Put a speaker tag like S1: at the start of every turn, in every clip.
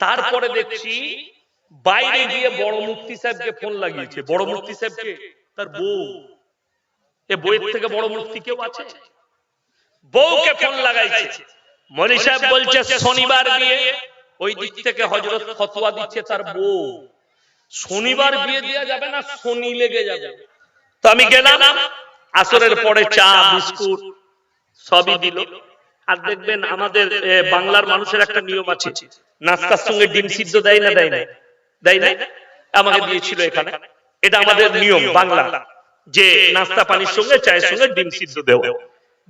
S1: তারপরে দেখছি বাইরে গিয়ে বড় মুফতি সাহেবকে ফোন লাগিয়েছে। বড় মুফতি সাহেবকে তার বউ। এ বইয়ের থেকে বড় মুফতি কেউ আছে? বউকে ফোন লাগাইছে। মনি সাহেব বলছে শনিবার বিয়ে ওই দিক থেকে হজরত ফতোয়া দিচ্ছে তার বউ। শনিবার বিয়ে দেওয়া যাবে না শনি লেগে যাবে। তো আমি গেলাম আসরের পরে চা বিস্কুট সবই দিল। আর দেখবেন আমাদের বাংলার মানুষের একটা নিয়ম আছে। নাস্তার সঙ্গে ডিম সিদ্ধ দেয় না দেয় না? দেয় না। আমাকে দিয়েছিল এখানে। এটা আমাদের নিয়ম বাংলা। যে নাস্তা পানির সঙ্গে চায়ের সঙ্গে ডিম সিদ্ধ দেও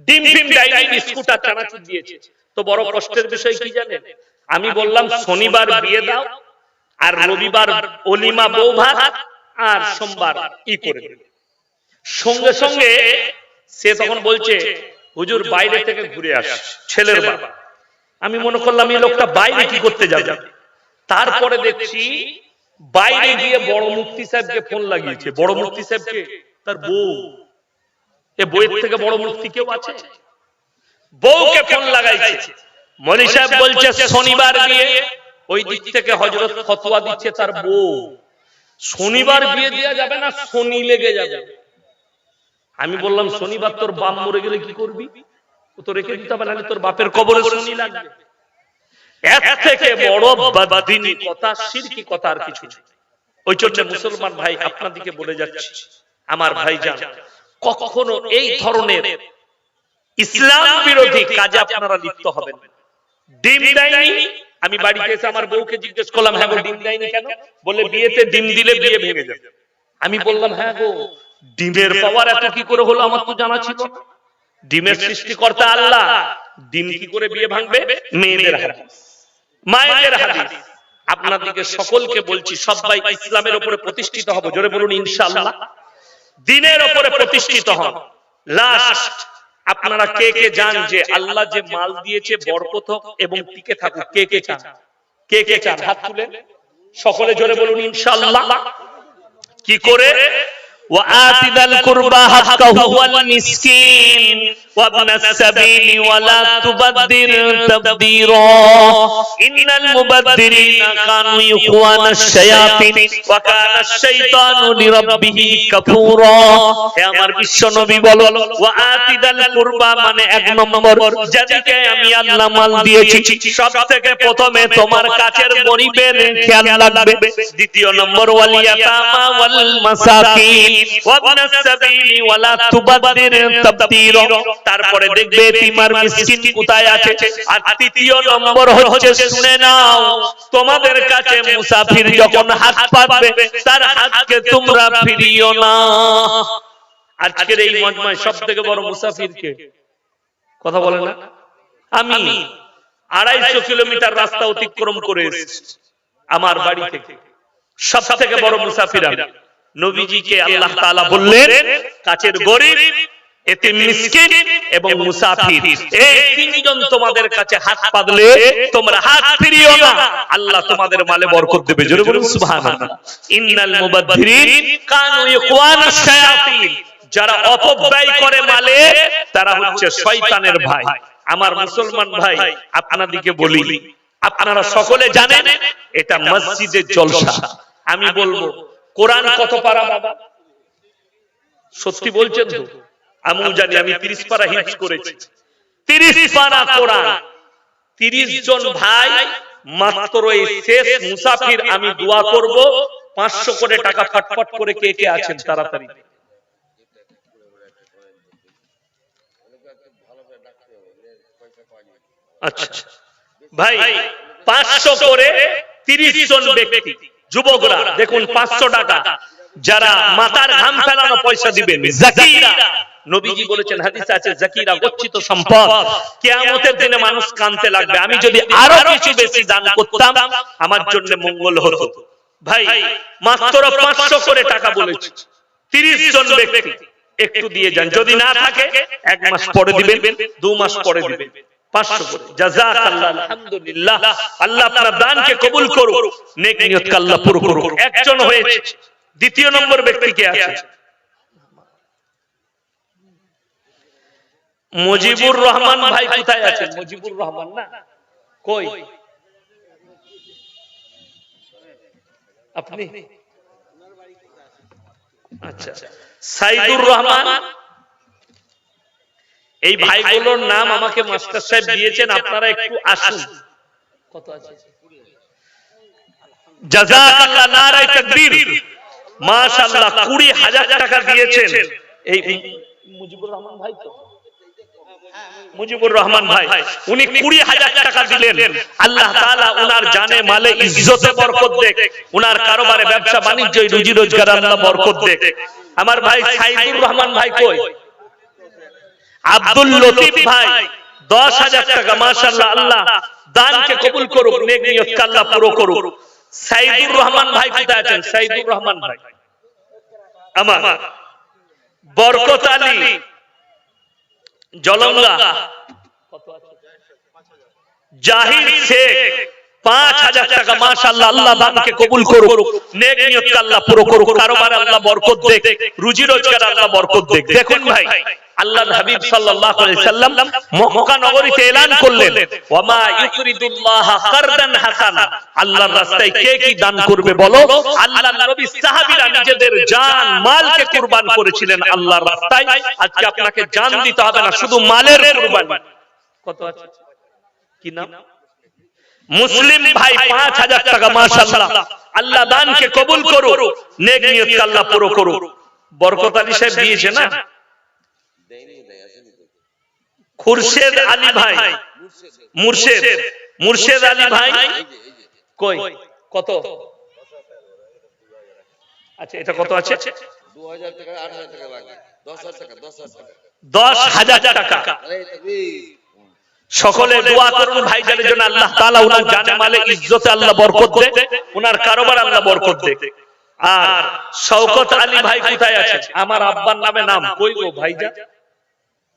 S1: ডিম ফিম দেয়নি বিস্কুট আর চানাচুর দিয়েছে। তো বড় কষ্টের বিষয় কি জানেন? আমি বললাম শনিবার বিয়ে দাও আর রবিবার অলিমা বউ ভাত আর সোমবার ই করে দেবে সঙ্গে সঙ্গে সে তখন বলছে হুজুর বাইরে থেকে ঘুরে আস ছেলের বাবা। আমি মনে করলাম এই লোকটা বাইরে কি করতে যাবে? তারপরে দেখছি বাইরে গিয়ে বড় মুফতি সাহেবকে ফোন লাগিয়েছে। বড় মুফতি সাহেবকে তার বউ। এ বইয়ের থেকে বড় মুফতি কেউ আছে? বউকে ফোন লাগাইছে। মনি সাহেব বলছে শনিবার বিয়ে ওই দিক থেকে হজরত ফতোয়া দিচ্ছে তার বউ। শনিবার বিয়ে দেওয়া যাবে না শনি লেগে যাবে। আমি বললাম শনিবার তোর বাম মরে গেলে কি করবি? ও তো রেখে দিতে হবে নাহলে তোর বাপের কবরে শনি লাগবে এর থেকে বড় বাদিনী কথা সিরকি কথা আর কিছু ওই জন্য মুসলমান ভাই আপনাদিকে বলে যাচ্ছি। আমার ভাই যান কখনো এই ধরনের ইসলাম বিরোধী কাজে আপনারা লিপ্ত হবেন। ডিম দেয়নি? আমি বাড়িতে এসে আমার বউকে জিজ্ঞেস করলাম হ্যাঁ গো ডিম দেয়নি কেন? বলে বিয়েতে ডিম দিলে বিয়ে ভেঙে যাবে। আমি বললাম হ্যাঁ গো ডিমের পাওয়ার এত কি করে হলো আমার তো জানা ছিল না। ডিমের সৃষ্টিকর্তা আল্লাহ। ডিম কি করে বিয়ে ভাঙবে? মেয়েদের হাদিস। মায়েদের হাদিস। আপনাদেরকে সকলকে বলছি সবাই ইসলামের উপরে প্রতিষ্ঠিত হব জোরে বলুন ইনশাআল্লাহ। দিনের উপরে প্রতিষ্ঠিত হন লাস্ট আপনারা কে কে জান যে আল্লাহ যে মাল দিয়েছে বরকত হোক এবং টিকে থাকুক। কে কে চান? কে কে চান? হাত তুলে সকলে জোরে বলুন ইনশাআল্লাহ। কি করে?
S2: وآت ذا القربى حقه والمسكين. وابن السبيل ولا تبذر تبذيرا إن المبذرين كانوا إخوان الشياطين وكان الشيطان لربه كفورا হে আমার বিশ্ব নবী বলো وآت ذا القربى মানে এক নম্বর যাদেরকে আমি আল্লাহ মাল দিয়েছি সব থেকে প্রথমে তোমার কাছের গরিবের খেয়াল লাগবে দ্বিতীয় নম্বর ওয়ালিয়াতামা ওয়াল মাসাকিন ওয়াবনাস সাবিলি ওয়ালা তুবাদ্দির তাবদীর তারপরে দেখবে তিমার মিসকিন কোথায় আছে? আর তৃতীয় নম্বর হচ্ছে শুনে নাও তোমাদের কাছে মুসাফির যখন হাত পাতবে তার হাতকে তোমরা ফিরিও না।
S1: আজকের এই মজমায় সব থেকে বড় মুসাফির কে কথা বলে না? আমি আড়াইশো কিলোমিটার রাস্তা অতিক্রম করে এসেছি। আমার বাড়ি থেকে। সব থেকে বড় মুসাফির আমি। নবীজিকে আল্লাহ তাআলা বললেন কাছের গরিব এতে মিসকিন এবং মুসাফির। এই তিনজন তোমাদের কাছে হাত পাতলে তোমরা হাত ফিরিও না। আল্লাহ তোমাদের মালে বরকত দেবে। জোরে বলুন সুবহানাল্লাহ। ইন্নাল মুবাদদিরিন কানু ইখওয়ানাশ শায়াতিন। যারা অপব্যয় করে মালে তারা হচ্ছে শয়তানের ভাই। আমার মুসলমান ভাই আপনাদিকে বলি আপনারা সকলে জানেন এটা মসজিদের জলসা। আমি বলব কোরআন কত পারা? বাবা সত্যি বলছেন তো? আমিও জানি আমি তিরিশ পারা হিট করেছি। তিরিশ পারা কোরআন। তিরিশ জন ভাই মাত্র এই শেষ মুসাফির আমি দোয়া করব। পাঁচশো করে টাকা ফটফট করে কে কে আছেন তাড়াতাড়ি? আচ্ছা। ভাই পাঁচশো করে তিরিশ জন ব্যক্তি। যুবকরা দেখুন পাঁচশো টাকা। যারা মাথার ঘাম ফেলানো পয়সা দিবেন জাকিরা। নবীজি বলেছেন হাদিসে আছে জাকিরা গচ্ছিত সম্পদ। কিয়ামতের দিনে মানুষ কানতে লাগবে। আমি যদি আরও কিছু বেশি দান করতাম আমার জন্য মঙ্গল হতো। ভাই মাত্র পাঁচশো করে টাকা বলেছি। তিরিশ জন ব্যক্তি একটু দিয়ে যান। যদি না থাকে এক মাস পরে দিবেন দু মাস পরে দিবেন। পাঁচশো করে। জাযাকাল্লাহ আলহামদুলিল্লাহ আল্লাহ আপনার দানকে কবুল করুক। নেক নিয়তকে আল্লাহ পুরো করুক। একজন হয়েছে। দ্বিতীয় নম্বর ব্যক্তি কে আছে মুজিবুর রহমান ভাই কোথায় আছেন? মুজিবুর রহমান না? কই? আপনি? আচ্ছা। সাইদুর রহমান? এই ভাইগুলোর নাম আমাকে মাস্টার সাহেব দিয়েছেন আপনারা একটু আসুন। কত আছে? জাযাকাল্লাহ নারায়ে তাকবীর। মাশাআল্লাহ 20000 টাকা দিয়েছেন। এই মুজিবুর রহমান ভাই তো? মুজিবুর রহমান ভাই, উনি কুড়ি হাজার টাকা দিলেন। আল্লাহ তাআলা উনার জানে মালে ইজ্জতে বরকত দেখ উনার কারোবারে ব্যবসা বাণিজ্য রুজি রোজগার, আল্লাহ বরকত দেখ আমার ভাই সাইদুর রহমান ভাই কই? আব্দুল লতিফ ভাই, দশ হাজার টাকা, মাশাআল্লাহ, আল্লাহ দানকে কবুল করুক, নেক নিয়তকে আল্লাহ পুরো করুক। সাইদুর রহমান ভাই কোথায় আছেন? সাইদুর রহমান ভাই। আমার। বরকত আলী জলঙ্গা। জাহির শেখ পাঁচ হাজার টাকা মাশাল্লাহ আল্লাহ দানকে কবুল করুক। নেক নিয়ত আল্লাহ পুরো করুক কারোবার আল্লাহ বরকত দেখ রুজি রোজগার আল্লাহ বরকত দেখ। দেখুন ভাই। আল্লাহর হাবিব সাল্লাল্লাহু আলাইহি সাল্লাম মক্কা নগরীতে এলান করলেন। ওয়ামা ইউরিদুল্লাহ কারদান হাসানা। আল্লাহর রাস্তায় কে কি দান করবে বলো। আল্লাহর নবী সাহাবীরা নিজেদের জান মালকে কুরবান করেছিলেন আল্লাহর রাস্তায়। আজকে আপনাকে জান দিতে হবে না শুধু মালের কুরবানি। কত আছে? কি নাম? মুসলিম ভাই পাঁচ হাজার টাকা মাশাআল্লাহ। আল্লাহ দানকে কবুল করুক নেক নিয়তকে আল্লাহ পুরো করুক। বরকত আলী সাহেব দিয়েছে না? খুরশেদ আলী ভাই। মুর্শেদ মুর্শেদ আলী ভাই কই? কত? আচ্ছা এটা কত আছে?
S3: দশ হাজার টাকা।
S1: সকলে দোয়া করুন ভাইজানের জন্য আল্লাহ তাআলা উনার জানে মালে ইজ্জতে আল্লাহ বরকত দে উনার কারোবার আল্লাহ বরকত দে আর শওকত আলী ভাই কোথায় আছে? আমার আব্বার নামে নাম। কই গো ভাইজান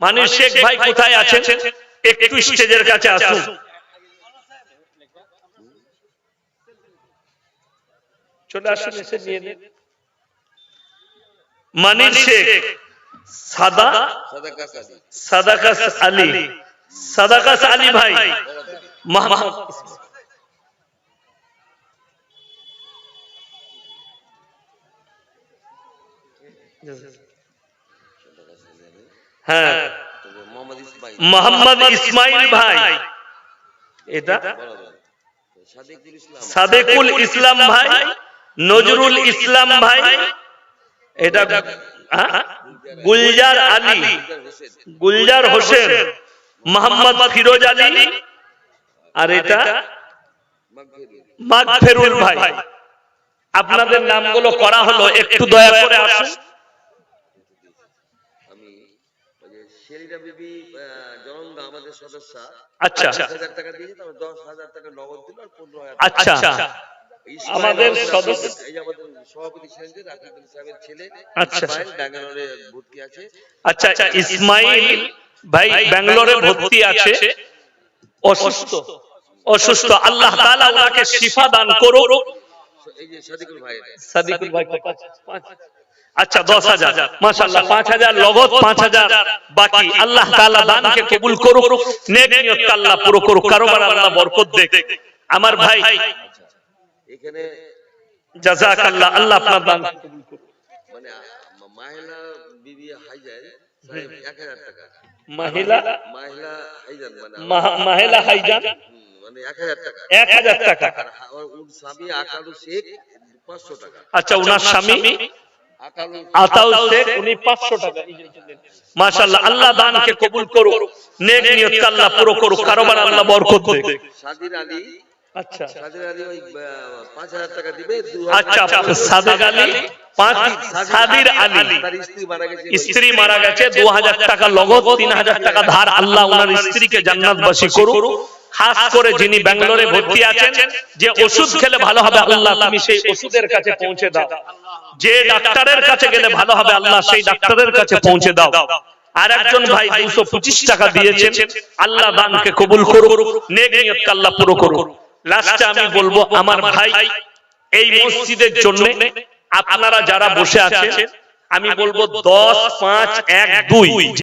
S1: মানির শেখ ভাই কোথায় আছেন? একটু স্টেজের কাছে আসুন। চলে আসুন এসে নিয়ে নিন। মানির শেখ সাদা সাদাকাস আলী। সাদাকাস আলী ভাই। মোহাম্মদ হ্যাঁ।
S3: তবে মোহাম্মদ ইসমাইল।
S1: ভাই। এটা?
S3: সাদিকুল ইসলাম।
S1: সাদেকুল ইসলাম ভাই নজরুল ইসলাম ভাই। এটা হ্যাঁ? গুলজার আলী। গুলজার হোসেন। মোহাম্মদ ফিরোজ আলী। আর এটা?
S3: মাগফেরুল
S1: ভাই। আপনাদের নামগুলো করা হলো একটু দয়া করে আসুন
S3: আমি ওই যে বিবি আহ, আমাদের সদস্য।
S1: আচ্ছা।
S3: হাজার টাকা দিয়েছে তারপর দশ হাজার টাকা নগদ দিল আর পনেরো হাজার
S1: আচ্ছা। আমাদের
S3: আমাদের
S1: সদস্য
S3: এই আমাদের সভাপতি ছিলেন যে রাকিব সাহেবের ছেলে
S1: আচ্ছা।
S3: ব্যাঙ্গালোরে ভর্তি আছে।
S1: আচ্ছা ইসমাইল ভাই ব্যাঙ্গালোরে ভর্তি আছে। অসুস্থ। অসুস্থ। আল্লাহ তাআলা ওনাকে শিফা দান করুক।
S3: এই যে সাদিকুল ভাই
S1: সাদিকুল ভাই কত পাঁচ। আচ্ছা দশ হাজার। মাসাল্লাহ পাঁচ হাজার লগত পাঁচ হাজার। বাকি আল্লাহ তাআলা দানকে কবুল করুক নেক নিয়ত আল্লাহ পুরো করুক কারোবার আল্লাহ বরকত দেখ। আমার ভাই
S3: এখানে
S1: জাযাকাল্লাহ আল্লাহ আপনার দান কবুল করুক।
S3: মানে মাহিলা বিবি হাইজার এক হাজার টাকা।
S1: মহিলা?
S3: মাহিলা হাইজান মানে
S1: মাহ- হাইজান
S3: মানে এক হাজার টাকা।
S1: এক হাজার টাকা।
S3: আর হা- ওর ওর স্বামী আকালু শেখ পাঁচশো টাকা।
S1: আচ্ছা উনার স্বামী?
S3: আকালু
S1: শেখ উনি পাঁচশো টাকা। মাশাআল্লাহ আল্লাহ দানকে কবুল করুক। নেক নিয়ত আল্লাহ পুরো করুক কারোবার আল্লাহ বরকত দেখ
S3: সাদির আলী
S1: আচ্ছা।
S3: সাদির আলী ওই আহ, পাঁচ হাজার টাকা দিবে
S1: আচ্ছা সাদেক আলী সাদির আলী
S3: স্ত্রী মারা গেছে
S1: স্ত্রী মারা গেছে দু হাজার টাকা লগত তিন হাজার টাকা ধার আল্লাহ ওনার স্ত্রীকে জান্নাতবাসী করুক। খাস করে যিনি ব্যাঙ্গালোরে ভর্তি আছেন যে ওষুধ খেলে ভালো হবে আল্লাহ তুমি সেই ওষুধের কাছে পৌঁছে দাও। যে ডাক্তারের কাছে গেলে ভালো হবে আল্লাহ সেই ডাক্তারের কাছে পৌঁছে দাও। আর একজন ভাই দুশো পঁচিশ টাকা দিয়েছেন আল্লাহ দানকে কবুল করুক আল্লাহ পুরো করুক। লাস্টে আমি বলব আমার ভাই এই মসজিদের জন্য আপনারা যারা বসে আছেন আমি বলব দশ পাঁচ এক দুই।